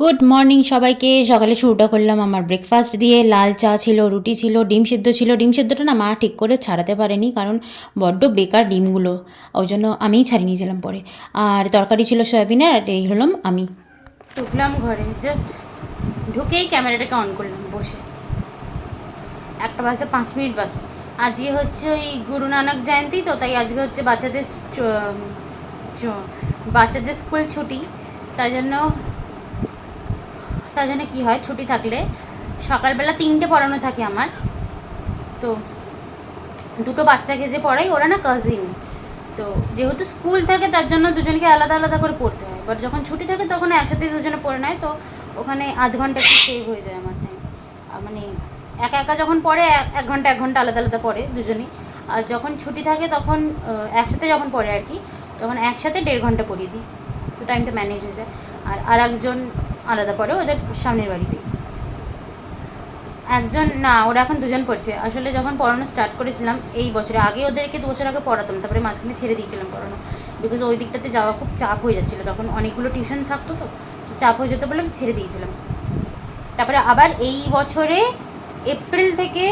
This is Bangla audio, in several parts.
গুড মর্নিং সবাইকে। সকালে শুরুটা করলাম আমার ব্রেকফাস্ট দিয়ে। লাল চা ছিল, রুটি ছিল, ডিম সিদ্ধ ছিল। ডিম সিদ্ধটা না মা ঠিক করে ছাড়াতে পারেনি কারণ বড্ড বেকার ডিমগুলো। ওই জন্য আমিই ছাড়িয়ে নিয়েছিলাম পরে। আর তরকারি ছিল সয়াবিনের আর এই হলাম আমি। ঢুকলাম ঘরে। জাস্ট ঢুকেই ক্যামেরাটাকে অন করলাম বসে। একটা বাজতে পাঁচ মিনিট বাকি। আজকে হচ্ছে ওই গুরু নানক জয়ন্তী তো, তাই আজকে হচ্ছে বাচ্চাদের বাচ্চাদের স্কুল ছুটি। তাই জন্য তার জন্য কী হয়, ছুটি থাকলে সকালবেলা তিনটে পড়ানো থাকে আমার। তো দুটো বাচ্চাকে যে পড়াই, ওরা না কাজিন তো যেহেতু স্কুল থাকে, তার জন্য দুজনকে আলাদা আলাদা করে পড়তে হয়। বাট যখন ছুটি থাকে, তখন একসাথে দুজনে পড়ে নেয়। তো ওখানে আধ ঘণ্টা একটু সেভ হয়ে যায় আমার টাইম মানে একা একা যখন পড়ে, এক- ঘণ্টা, এক ঘণ্টা আলাদা আলাদা পড়ে দুজনেই। আর যখন ছুটি থাকে, তখন একসাথে যখন পড়ে আর কি, তখন একসাথে দেড় ঘণ্টা পড়িয়ে দিই। তো টাইমটা ম্যানেজ হয়ে যায়। আর আর একজন আলাদা পড়ে ওদের সামনের বাড়িতেই একজন, না, ওরা এখন দুজন পড়ছে। আসলে যখন পড়ানো স্টার্ট করেছিলাম, এই বছরে, আগে ওদেরকে দু বছর আগে পড়াতাম, তারপরে মাঝখানে ছেড়ে দিয়েছিলাম পড়ানো। বিকজ ওই দিকটাতে যাওয়া খুব চাপ হয়ে যাচ্ছিল। তখন অনেকগুলো টিউশন থাকতো তো তো চাপ হয়ে যেত বলে আমি ছেড়ে দিয়েছিলাম। তারপরে আবার এই বছরে এপ্রিল থেকে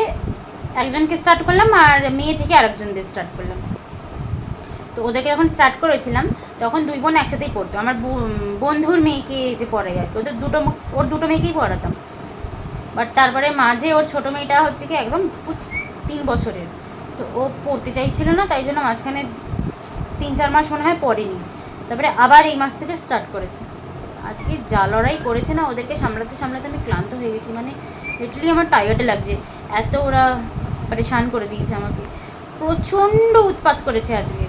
একজনকে স্টার্ট করলাম আর মে থেকে আরেকজনদের স্টার্ট করলাম। তো ওদেরকে যখন স্টার্ট করেছিলাম তখন দুই বোন একসাথেই পড়তো। আমার বন্ধুর মেয়েকে যে পড়াই আর কি। ওদের দুটো ওর দুটো মেয়েকেই পড়াতাম। বাট তারপরে মাঝে ওর ছোটো মেয়েটা হচ্ছে কি একদম তিন বছরের। তো ও পড়তে চাইছিল না, তাই জন্য মাঝখানে তিন চার মাস মনে হয় পড়েনি। তারপরে আবার এই মাস থেকে স্টার্ট করেছে। আজকে যা লড়াই করেছে না, ওদেরকে সামলাতে সামলাতে আমি ক্লান্ত হয়ে গেছি। মানে লিটারলি আমার টায়ার্ড লাগছে। এত ওরা পরেশান করে দিয়েছে আমাকে। প্রচণ্ড উৎপাত করেছে আজকে।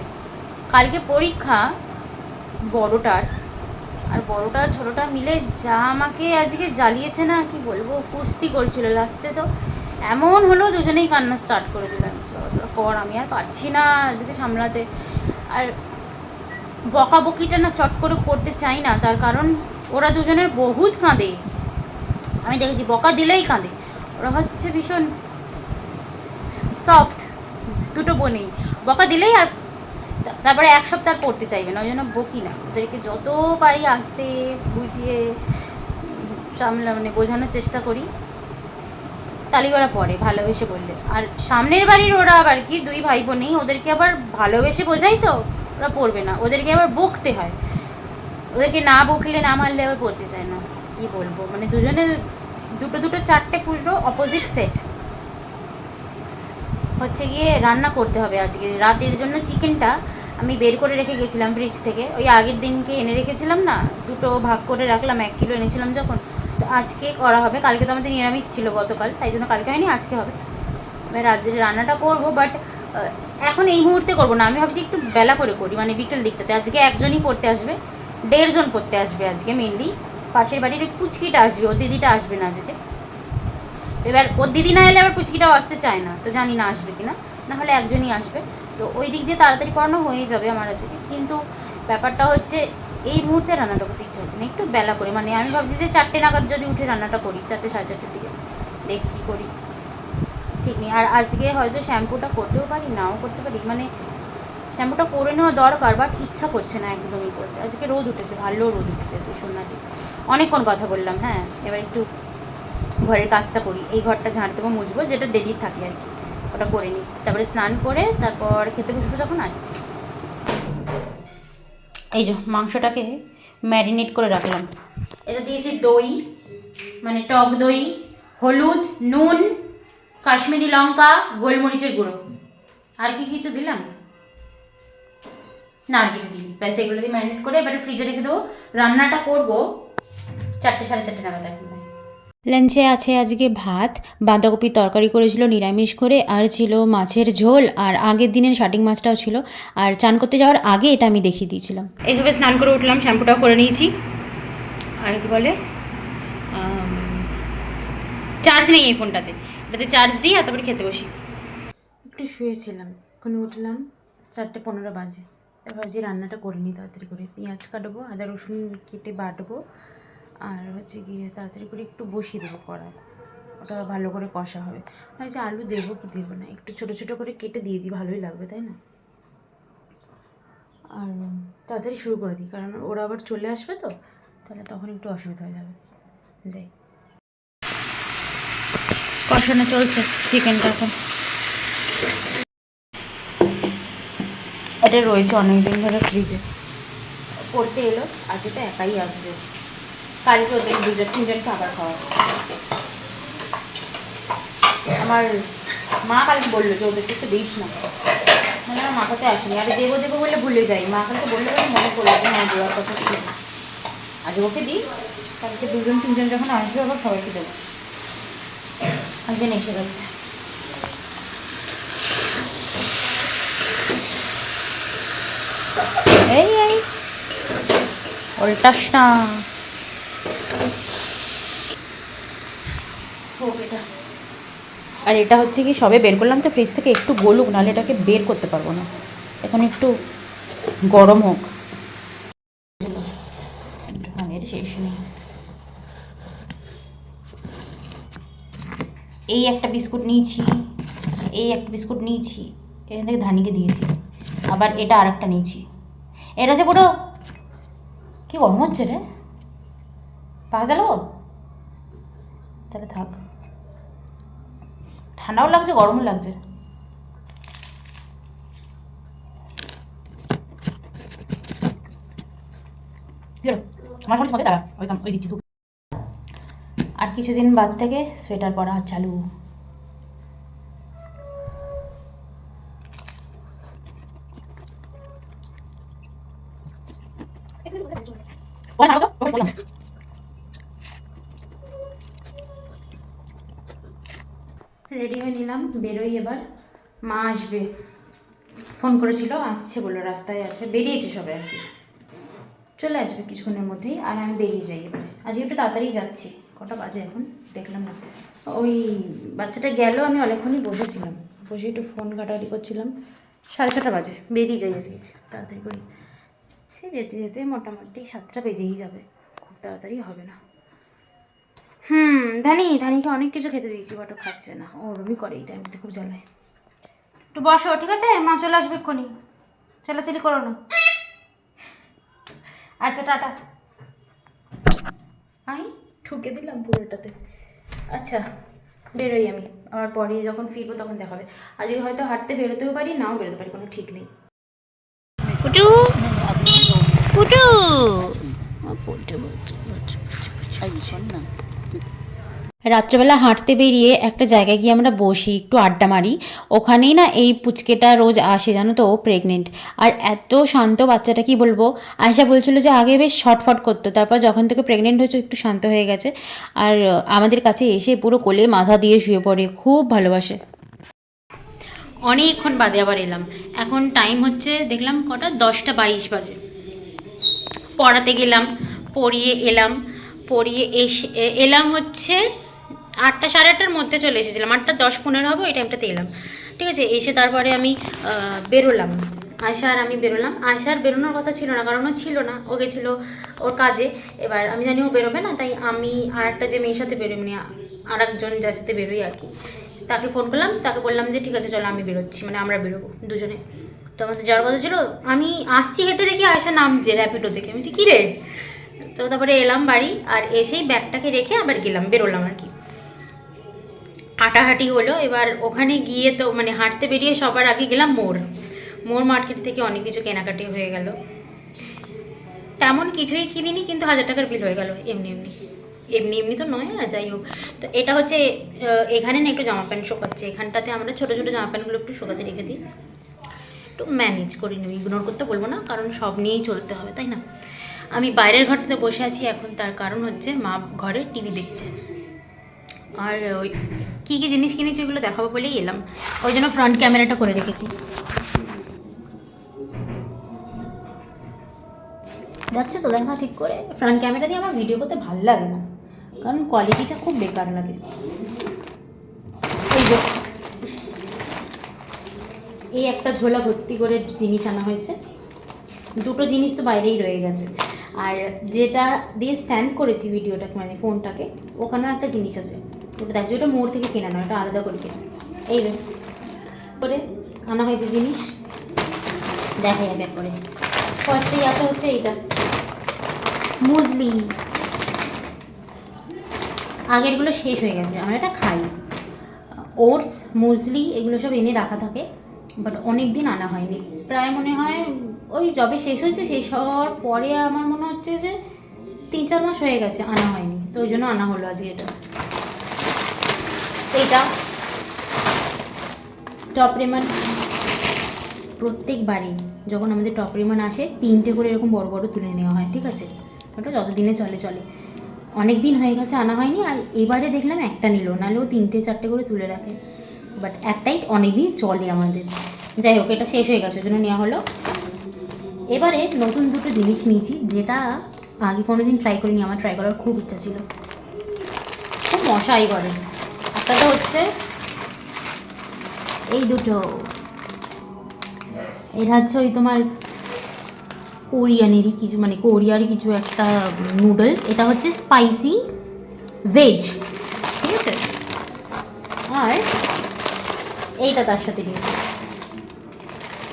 কালকে পরীক্ষা বড়টার। আর বড়টা আর ছোটোটা মিলে যা আমাকে আজকে জ্বালিয়েছে না, কি বলব, কুস্তি করছিল লাস্টে তো। এমন হলো দুজনেই কান্না স্টার্ট করে দিলাম। পর আমি আর পাচ্ছি না আজকে সামলাতে। আর বকাবকিটা না চট করে করতে চাই না, তার কারণ ওরা দুজনের বহুত কাঁদে। আমি দেখেছি, বকা দিলেই কাঁদে। ওরা হচ্ছে ভীষণ সফট দুটো বোনেই। বকা দিলেই আর তারপরে এক সপ্তাহ পড়তে চাইবে না, ওই জন্য বকি না। ওদেরকে যত পারি আসতে, বুঝিয়ে, সামলা মানে বোঝানোর চেষ্টা করি। তালি ওরা পড়ে, ভালোবেসে বললে আর সামনের বাড়ির ওরা আবার কি, দুই ভাই বোনেই ওদেরকে আবার ভালোবেসে বোঝাই তো, ওরা পড়বে না। ওদেরকে আবার বকতে হয়। ওদেরকে না বকলে, না মারলে আবার পড়তে চায় না। কি বলব? মানে দুজনের, দুটো দুটো চারটে পুরো অপোজিট সেট হচ্ছে গিয়ে রান্না করতে হবে আজকে। রাতের জন্য চিকেনটা আমি বের করে রেখে গেছিলাম ফ্রিজ থেকে। ওই আগের দিনকে এনে রেখেছিলাম না, দুটো ভাগ করে রাখলাম, এক কিলো এনেছিলাম যখন। তো আজকে করা হবে। কালকে তো আমাদের নিরামিষ ছিল গতকাল, তাই জন্য কালকে হয়নি, আজকে হবে। এবার রাত্রে রান্নাটা করব বাট এখন এই মুহূর্তে করব না। আমি ভাবছি একটু বেলা করে করি মানে বিকেল দিকটাতে। আজকে একজনই পড়তে আসবে, দেড়জন পড়তে আসবে আজকে মেনলি পাশের বাড়ির পুচকিটা আসবে ও দিদিটা আসবে না আজকে। এবার ওর দিদি না এলে আবার পুচকিটাও আসতে চায় না, তো জানি না আসবে কিনা, না হলে একজনই আসবে। তো ওই দিক দিয়ে তাড়াতাড়ি পড়ানো হয়ে যাবে আমার আজকে কিন্তু ব্যাপারটা হচ্ছে, এই মুহূর্তে রান্নাটা করতে ইচ্ছা হচ্ছে না, একটু বেলা করে। মানে আমি ভাবছি যে চারটে নাগাদ যদি উঠে রান্নাটা করি, চারটে সাড়ে চারটের দিকে। দেখি কী করি। ঠিক নেই, আর আজকে হয়তো শ্যাম্পুটা করতেও পারি, নাও করতে পারি। মানে শ্যাম্পুটা করে নেওয়া দরকার বাট ইচ্ছা করছে না একদমই করতে। আজকে রোদ উঠেছে, ভালো রোদ উঠেছে, আজকে সোনালি অনেকক্ষণ কথা বললাম হ্যাঁ? এবার একটু ঘরের কাজটা করি। এই ঘরটা ঝাঁট দেবো মুছবো, যেটা দেরির থাকে আর কি। ওটা করে নিই। তারপরে স্নান করে, তারপর খেতে বসবো যখন আসছি। এই যে মাংসটাকে ম্যারিনেট করে রাখলাম। এটা দিয়েছি দই মানে টক দই, হলুদ, নুন, কাশ্মীরি লঙ্কা, গোলমরিচের গুঁড়ো। আর কি কিছু দিলাম? না, আর কিছু দিই ব্যাস, এগুলো দিয়ে ম্যারিনেট করে এবারে ফ্রিজে রেখে দেবো। রান্নাটা করব চারটে, সাড়ে চারটে নাগাদ এখন লাঞ্চে আছে আজকে ভাত বাঁধাকপির তরকারি করেছিল নিরামিষ করে আর ছিল মাছের ঝোল আর আগের দিনের শাটিং মাছটাও ছিল। আর চান করতে যাওয়ার আগে এটা আমি দেখিয়ে দিয়েছিলাম। এইভাবে স্নান করে উঠলাম শ্যাম্পুটাও করে নিয়েছি। আর কি বলে? চার্জ নেই এই ফোনটাতে। এটাতে চার্জ দিই আর তারপরে খেতে বসি। একটু শুয়েছিলাম এখন উঠলাম চারটে পনেরো বাজে। এবার যে রান্নাটা করে নিই তাড়াতাড়ি করে। পেঁয়াজ কাটবো আদা রসুন কেটে বাটবো আর হচ্ছে গিয়ে তাড়াতাড়ি করে একটু বসিয়ে দেবো কড়াই ওটা ভালো করে কষা হবে। আর যে আলু দেবো কি দেবো না, একটু ছোটো ছোটো করে কেটে দিয়ে দিই, ভালোই লাগবে, তাই না? আর তাড়াতাড়ি শুরু করে দিই, কারণ ওরা আবার চলে আসবে তো, তাহলে তখন একটু অসুবিধা হয়ে যাবে। যাই। কষানো চলছে চিকেনটা এখন। এটা রয়েছে অনেক দিন ধরে ফ্রিজে পড়তে এলো আজকে তো একাই আসবে। কালকে ওদের দুজন তিনজন খাবার খাওয়া আমার মা কালকে বলল যে ওদেরকে একটু দিস না। মানে আমার মাথাতে আসেনি। আরে দেবো দেবো বলে ভুলে যাই। মা কালকে বলল বলে মনে পড়ল যে হ্যাঁ দেওয়ার কথা ছিল আজ ওকে দিই। কালকে দুজন তিনজন যখন আসবে, আবার সবাইকে দেবো। একদিন এসে গেছে। এই এই। উল্টাস না। আর এটা হচ্ছে কি, সবে বের করলাম তো ফ্রিজ থেকে, একটু গলুক, নাহলে এটাকে বের করতে পারব না। এখন একটু গরম হোক। একটুখানি শেষ নেই এই একটা বিস্কুট নিয়েছি, এই একটা বিস্কুট নিয়েছি, এখান থেকে ধানিকে দিয়েছি। আবার এটা আর একটা নিয়েছি। এটা হচ্ছে পুরো কি গরম হচ্ছে রে? পাওয়া গেল তাহলে থাক। ঠান্ডাও লাগছে গরমও লাগছে। আর কিছুদিন বাদ থেকে সোয়েটার পরা চালু নাও তো, ওই বললাম। রেডি হয়ে নিলাম, বেরোই এবার। মা আসবে। ফোন করেছিল, আসছে বলল, রাস্তায় আছে। বেরিয়েছে সবাই আর কি। চলে আসবে কিছুক্ষণের মধ্যেই, আর আমি বেরিয়ে যাই এবারে। আজকে একটু তাড়াতাড়ি যাচ্ছি। কটা বাজে এখন? দেখলাম না। ওই বাচ্চাটা গেল, আমি অনেকক্ষণই বসেছিলাম। বসে একটু ফোন ঘাটাঘাটি করছিলাম। সাড়ে ছটা বাজে, বেরিয়ে যাই আজকে তাড়াতাড়ি করি। সে যেতে যেতে মোটামুটি সাতটা বেজেই যাবে। খুব তাড়াতাড়ি হবে না। হুম ধানি ধানিকে অনেক কিছু খেতে দিয়েছি বাট ও খাচ্ছে না ও ওরমই করে এই টাইমটাতে খুব জ্বালায় একটু বসো ঠিক আছে মা চলে আসবে এক্ষুনি চলাচলি করো না আচ্ছা টাটা আই ঠুকে দিলাম পুরোটাতে আচ্ছা বেরোই আমি আবার পরে যখন ফিরবো তখন দেখা হবে আজকে হয়তো হাঁটতে বেরোতেও পারি নাও বেরোতে পারি কোনো ঠিক নেই কুটু কুটু রাত্রেবেলা হাঁটতে বেরিয়ে একটা জায়গায় গিয়ে আমরা বসি, একটু আড্ডা মারি। ওখানেই না এই পুচকেটা রোজ আসে জানো তো প্রেগনেন্ট আর এত শান্ত বাচ্চাটা কি বলব? আয়সা বলছিল যে আগে বেশ ছটফট করতো, তারপর যখন থেকে প্রেগনেন্ট হয়েছে একটু শান্ত হয়ে গেছে। আর আমাদের কাছে এসে পুরো কোলে মাথা দিয়ে শুয়ে পড়ে, খুব ভালোবাসে। অনেকক্ষণ বাদে আবার এলাম। এখন টাইম হচ্ছে, দেখলাম কটা? দশটা বাইশ বাজে। পড়াতে গেলাম, পড়িয়ে এলাম, পড়িয়ে এসে এলাম হচ্ছে আটটা সাড়ে আটটার মধ্যে চলে এসেছিলাম। আটটা দশ পনেরো হবে, ওই টাইমটাতে এলাম। ঠিক আছে, এসে তারপরে আমি বেরোলাম। আয়সা আর আমি বেরোলাম। আয়সার বেরোনোর কথা ছিল না, কারণ ও ছিল না। ও গেছিল ওর কাজে। এবার আমি জানি ও বেরোবে না, তাই আমি আর একটা যে মেয়ের সাথে বেরোই মানে আর একজন যার সাথে বেরোই আর কি। তাকে ফোন করলাম, তাকে বললাম যে, ঠিক আছে, চলো আমি বেরোচ্ছি। মানে আমরা বেরোবো দুজনে। তো আমাদের যাওয়ার কথা ছিল, আমি আসছি হেঁটে দেখি আয়সা নামছে র্যাপিডো দেখে। আমি কী রে? তো তারপরে এলাম বাড়ি, আর এসেই ব্যাগটাকে রেখে আবার গেলাম, বেরোলাম আর কি। হাঁটাহাঁটি হলো, এবার ওখানে গিয়ে তো মানে হাঁটতে বেরিয়ে সবার আগে গেলাম মোড়। মোড় মার্কেট থেকে অনেক কিছু কেনাকাটি হয়ে গেল। তেমন কিছুই কিনিনি, কিন্তু হাজার টাকার বিল হয়ে গেল, এমনি এমনি। এমনি এমনি তো নয়, আর যাই হোক। তো এটা হচ্ছে এখানে না একটু জামা প্যান্ট শোকাচ্ছে। এখানটাতে আমরা ছোটো ছোটো জামা প্যান্টগুলো একটু শোকাতে রেখে দিই। একটু ম্যানেজ করি নেব ইগনোর করতে বলব না, কারণ সব নিয়েই চলতে হবে, তাই না? আমি বাইরের ঘরটাতে বসে আছি, এখন তার কারণ হচ্ছে মা ঘরে টিভি দেখছে। আর ওই কী কী জিনিস কিনেছি ওগুলো দেখাবো বলেই এলাম। ওই জন্য ফ্রন্ট ক্যামেরাটা করে রেখেছি। যাচ্ছে তো, দেখা ঠিক করে। ফ্রন্ট ক্যামেরা দিয়ে আমার ভিডিও করতে ভালো লাগে না। কারণ কোয়ালিটিটা খুব বেকার লাগে। এই এই একটা ঝোলা ভর্তি করে জিনিস আনা হয়েছে। দুটো জিনিস তো বাইরেই রয়ে গেছে। আর যেটা দিয়ে স্ট্যান্ড করেছি ভিডিওটাকে মানে ফোনটাকে ওখানেও একটা জিনিস আছে। ওটা দেখছি ওটা মোড় থেকে কেনা নয়, ওটা আলাদা করে কেনা। এই যে করে আনা হয়েছে জিনিস। দেখা এক এক করে ফার্স্টেই আসা হচ্ছে এইটা। মুসলি আগেরগুলো শেষ হয়ে গেছে, আমরা এটা খাই। ওটস মুসলি এগুলো সব এনে রাখা থাকে বাট অনেক দিন আনা হয়নি। প্রায় মনে হয় ওই যবে শেষ হয়েছে, শেষ হওয়ার পরে আমার মনে হচ্ছে যে তিন চার মাস হয়ে গেছে, আনা হয়নি। তো ওই জন্য আনা হলো আজকে এটা। এইটা টপ রেমান প্রত্যেকবারই যখন আমাদের টপ রেমান আসে, তিনটে করে এরকম বড় বড় তুলে নেওয়া হয়, ঠিক আছে? ওটা যতদিনে চলে চলে। অনেক দিন হয়ে গেছে, আনা হয়নি, আর এবারে দেখলাম একটা নিল নাহলেও তিনটে, চারটে করে তুলে রাখে। বাট একটাই অনেক দিন চলে আমাদের। যাই হোক, এটা শেষ হয়ে গেছে, ওই জন্য নেওয়া হলো। এবারে নতুন দুটো জিনিস নিয়েছি, যেটা আগে কোনো দিন ট্রাই করিনি, আমার ট্রাই করার খুব ইচ্ছা ছিল। খুব মশাই করে একটা হচ্ছে এই দুটো। এটা হচ্ছে ওই তোমার কোরিয়ানেরই কিছু মানে কোরিয়ারই কিছু একটা নুডলস এটা হচ্ছে স্পাইসি ভেজ ঠিক আছে? আর এইটা তার সাথে দিয়েছি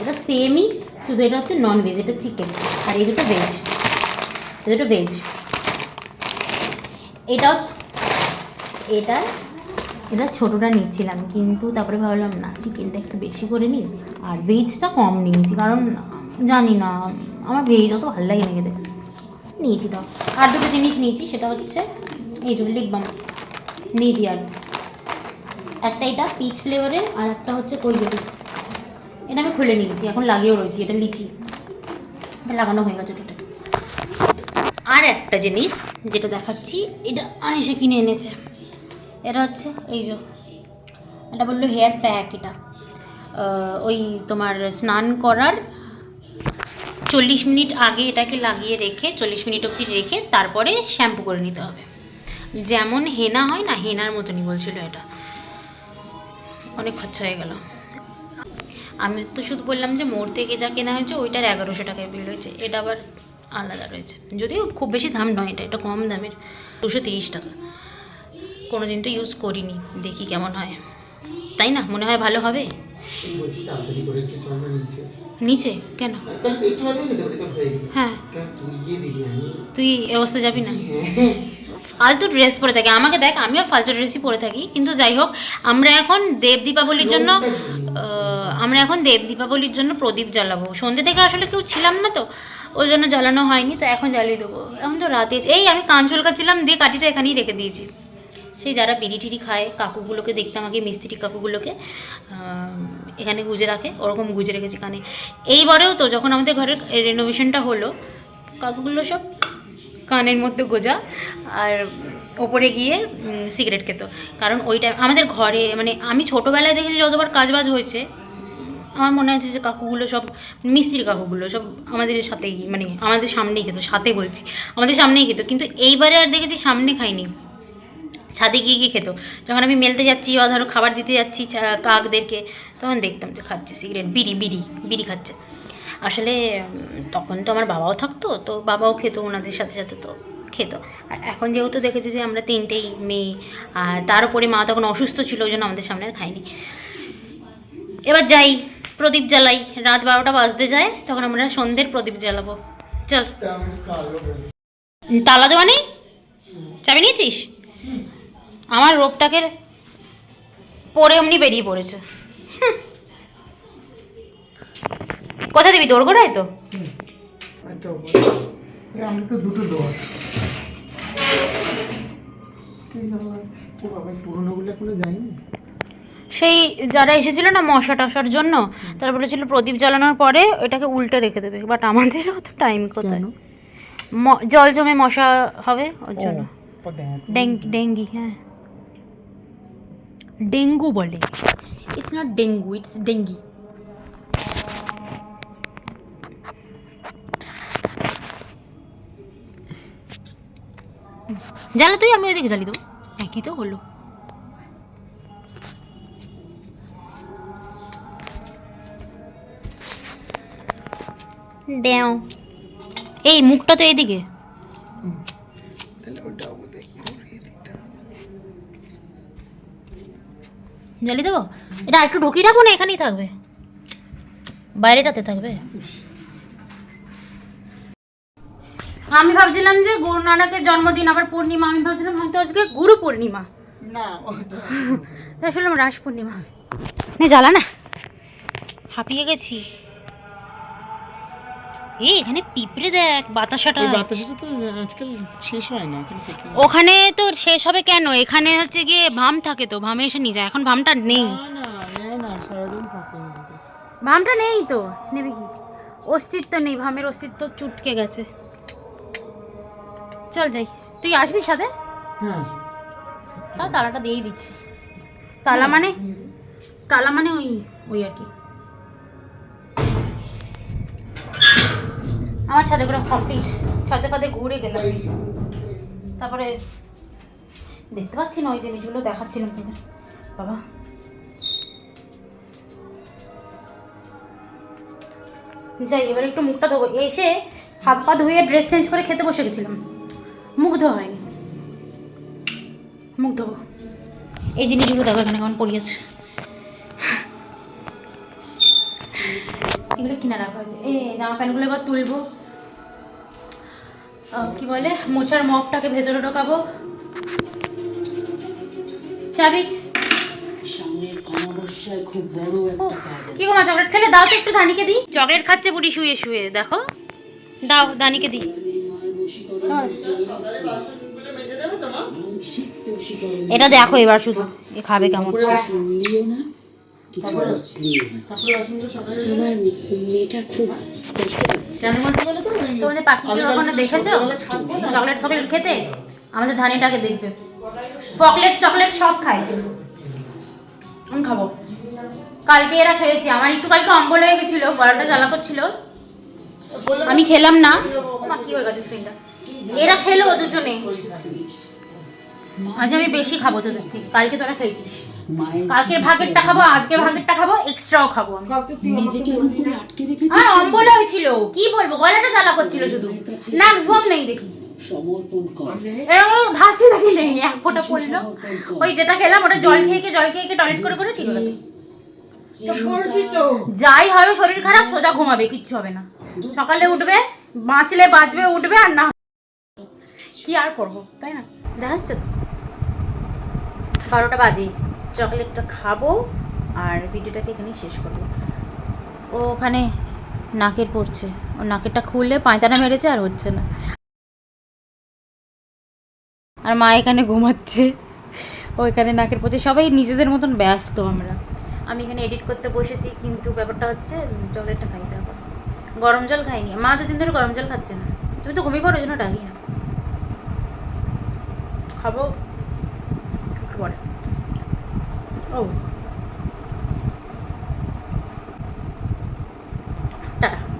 এটা সেমই শুধু এটা হচ্ছে নন ভেজ এটা চিকেন আর এই দুটো ভেজ এই দুটো ভেজ এটা এটা এটা ছোটোটা নিচ্ছিলাম, কিন্তু তারপরে ভাবলাম, না, চিকেনটা একটু বেশি করে নিই। আর ভেজটা কম নিয়েছি, কারণ জানি না, আমার ভেজ অত ভালো লাগে না খেতে। নিয়েছি তো। আর দুটো জিনিস নিয়েছি, সেটা হচ্ছে, এই যে লিখবাম নিভিয়ার একটা এটা পিচ ফ্লেভারের আর একটা হচ্ছে কোলগেটি এটা আমি খুলে নিয়েছি, এখন লাগিয়েও রয়েছি, এটা লিচি। এটা লাগানো হয়ে গেছে টোটাল আর একটা জিনিস, যেটা দেখাচ্ছি, এটা আয়েসে কিনে এনেছে। এটা হচ্ছে এই যে, এটা বলল হেয়ার প্যাক এটা। ওই তোমার স্নান করার চল্লিশ মিনিট আগে এটাকে লাগিয়ে রেখে, চল্লিশ মিনিট অবধি রেখে তারপরে শ্যাম্পু করে নিতে হবে। যেমন হেনা হয় না, হেনার মতনই বলছিল এটা। অনেক খরচা হয়ে গেল। আমি তো শুধু বললাম যে মোড় থেকে যা কেনা হয়েছে, ওইটার এগারোশো টাকায় বিল হয়েছে। এটা আবার আলাদা রয়েছে। যদিও খুব বেশি দাম নয় এটা এটা কম দামের। দুশো তিরিশ টাকা। কোনো দিন তো ইউজ করিনি, দেখি কেমন হয়। তাই না? মনে হয় ভালো হবে? নিচে? কেন? হয়ে। তুই অবস্থা যাবি না? ফালতু ড্রেস পরে থাকি। আমাকে দেখ, আমিও ফালতু ড্রেসই পরে থাকি। কিন্তু যাই হোক, আমরা এখন দেব দীপাবলির জন্য আমরা এখন দেব দীপাবলির জন্য প্রদীপ জ্বালাবো। সন্ধ্যে থেকে আসলে কেউ ছিলাম না তো, ওই জন্য জ্বালানো হয়নি, তো এখন জ্বালিয়ে দেবো। এখন তো রাতে এই আমি কান চুলকাচ্ছিলাম দিয়ে কাঠিটা এখানেই রেখে দিয়েছি। সেই যারা বিড়ি টিড়ি খায়, কাকুগুলোকে দেখতাম আগে, মিস্ত্রি কাকুগুলোকে এখানে গুজে রাখে, ওরকম গুজে রেখেছি কানে। এইবারেও তো যখন আমাদের ঘরের রেনোভেশনটা হলো, কাকুগুলো সব কানের মধ্যে গোজা, আর ওপরে গিয়ে সিগারেট খেত। কারণ ওই টাইম আমাদের ঘরে মানে আমি ছোটোবেলায় দেখেছি যতবার কাজবাজ হয়েছে, আমার মনে আছে যে কাকুগুলো সব মিস্ত্রির কাকুগুলো সব আমাদের সাথেই মানে আমাদের সামনেই খেত, সাথে বলছি, আমাদের সামনেই খেত। কিন্তু এইবারে আর দেখেছি সামনে খাইনি ছাদে গিয়ে গিয়ে খেত। যখন আমি মেলতে যাচ্ছি বা ধরো খাবার দিতে যাচ্ছি কাকদেরকে তখন দেখতাম যে খাচ্ছে সিগারেট বিড়ি বিড়ি বিড়ি খাচ্ছে। আসলে তখন তো আমার বাবাও থাকতো তো বাবাও খেত ওনাদের সাথে সাথে তো খেত। আর এখন যেহেতু দেখেছি যে আমরা তিনটেই মেয়ে আর তার উপরে মা তখন অসুস্থ ছিল ওই জন্য আমাদের সামনে আর খাইনি এবার যাই প্রদীপ জ্বালাই। রাত বারোটা বাজতে যায় তখন আমরা সন্ধ্যের প্রদীপ জ্বালাবো। চল। তালা দেওয়া নেই? চাবি নিয়েছিস? আমার রোপটাকে পরে এমনি বেরিয়ে পড়েছে। কোথা দিবি? দৌড় গোড়ায় তো? দুটো সেই যারা এসেছিল না মশা টশার জন্য তারা বলেছিল প্রদীপ জ্বালানোর পরে ওটাকে উল্টে রেখে দেবে। বাট আমাদের অত টাইম কোথায়? জল জমে মশা হবে ওর জন্য। ডেঙ্গি হ্যাঁ। ডেঙ্গু বলে। ইটস নট ডেঙ্গু ইটস ডেঙ্গি জ্বালা তুই আমি ওইদিকে জ্বালিয়ে দেবো। একই তো হলো। দেও। এই মুখটা তো এইদিকে তাহলে ওটা আমাদের করিয়ে দিতে হবে। জ্বালিয়ে দেবো? এটা একটু ঢুকিয়ে রাখব না? এখানেই থাকবে। বাইরেটাতে থাকবে। আমি ভাবছিলাম যে গুরু নানকের জন্মদিন আবার পূর্ণিমা। আমি ভাবছিলাম হয়তো আজকে গুরু পূর্ণিমা। না শুনলাম রাস পূর্ণিমা। নে জ্বালা না। হাঁপিয়ে গেছি। এই এখানে পিঁপড়ে দেখ বাতাসাটা। বাতাসটা তো আজকাল শেষ হয় না ওখানে তো শেষ হবে কেন? এখানে হচ্ছে গিয়ে ভাম থাকে তো ভামে এসে নিয়ে যায়। এখন ভামটা নেই। না না সারাদিন থাকে ভামটা নেই তো নেবে কি? অস্তিত্ব নেই ভামের অস্তিত্ব চুটকে গেছে। চল যাই। তুই আসবি সাথে? হ্যাঁ তাও তালাটা দিয়েই দিচ্ছি। তালা মানে? তালা মানে ওই ওই আর কি। আমার ছাদে করে কমপ্লিট ছাদে ফাদে ঘুরে গেলাম। তারপরে দেখতে পাচ্ছি না ওই জিনিসগুলো, দেখাচ্ছিলাম তোদের বাবা। যাই, এবার একটু মুখটা ধোবো। এসে হাত পা ধুয়ে ড্রেস চেঞ্জ করে খেতে বসে গেছিলাম। মুখ ধোয়া হয়নি। মুখ ধোবো। এই জিনিসগুলো দেখো এখানে কেমন পড়িয়েছে এগুলো কিনা রাখা হয়েছে। এই জামা প্যান্টগুলো এবার তুলবো। কি বলে? মোচার মগটাকে ভেতরে ঢোকাবো। চাবি। কি গো মা চকলেট খেলে? দাও তো একটু ধানিকে দিই। চকলেট খাচ্ছে বুড়ি শুয়ে শুয়ে দেখো। দাও ধানিকে দিই। এটা দেখো এবার শুধু। খাবে কেমন? তোমাদের পাখিকে আমি কখনো দেখেছ। চকলেট ফকলেট খেতে? আমাদের ধানিটাকে দেখবে। চকলেট চকলেট সব খায়। আমি খাব। কালকে এরা খেয়েছে। আমার একটু কালকে অম্বল হয়ে গেছিল গলাটা জ্বালা করছিল। আমি খেলাম না। মা কি হয়ে গেছে স্ক্রিনটা এরা খেলো দুজনে। আজ আমি বেশি খাব তোদের থেকে। কালকে তোরা খেয়েছিস। কালকের ভাগেরটা খাব আজকে ভাগেরটা খাব এক্সট্রাও খাব আমি। কালকে নিজেকে এমন আটকে রেখেছিস? আর অম্বল হয়েছিল। কি বলব? গলাটা জ্বালা করছিল শুধু। নাক ঝোম নেই দেখি। সমর্পণ কর। এরকম ধাঁচি দেখি নেই এক ফোঁটা পড়ল। ওই যেটা খেলাম ওটা জল খেয়ে খেয়ে জল খেয়ে খেয়ে টয়লেট করে করে ঠিক হয়ে তো। যাই হবে শরীর খারাপ সোজা ঘুমাবে কিচ্ছু হবে না। সকালে উঠবে বাঁচলে বাঁচবে উঠবে আর না কি আর করব তাই না? দেখা যাচ্ছে তো? বারোটা বাজে। চকলেটটা খাব আর ভিডিওটাকে এখানেই শেষ করব। ও ওখানে নাকের পড়ছে। ও নাকেরটা খুললে পাঁয়তারা মেরেছে আর হচ্ছে না। আর মা এখানে ঘুমাচ্ছে। ও এখানে নাকের পড়ছে। সবাই নিজেদের মতন ব্যস্ত আমরা। আমি এখানে এডিট করতে বসেছি, কিন্তু ব্যাপারটা হচ্ছে চকলেটটা খাইতে তারপর। গরম জল খাইনি। মা দুদিন ধরে গরম জল খাচ্ছে না। তুমি তো ঘুমিয়ে পড়ো, ওই জন্য ডাকি না। খাব একটু পরে ও টাটা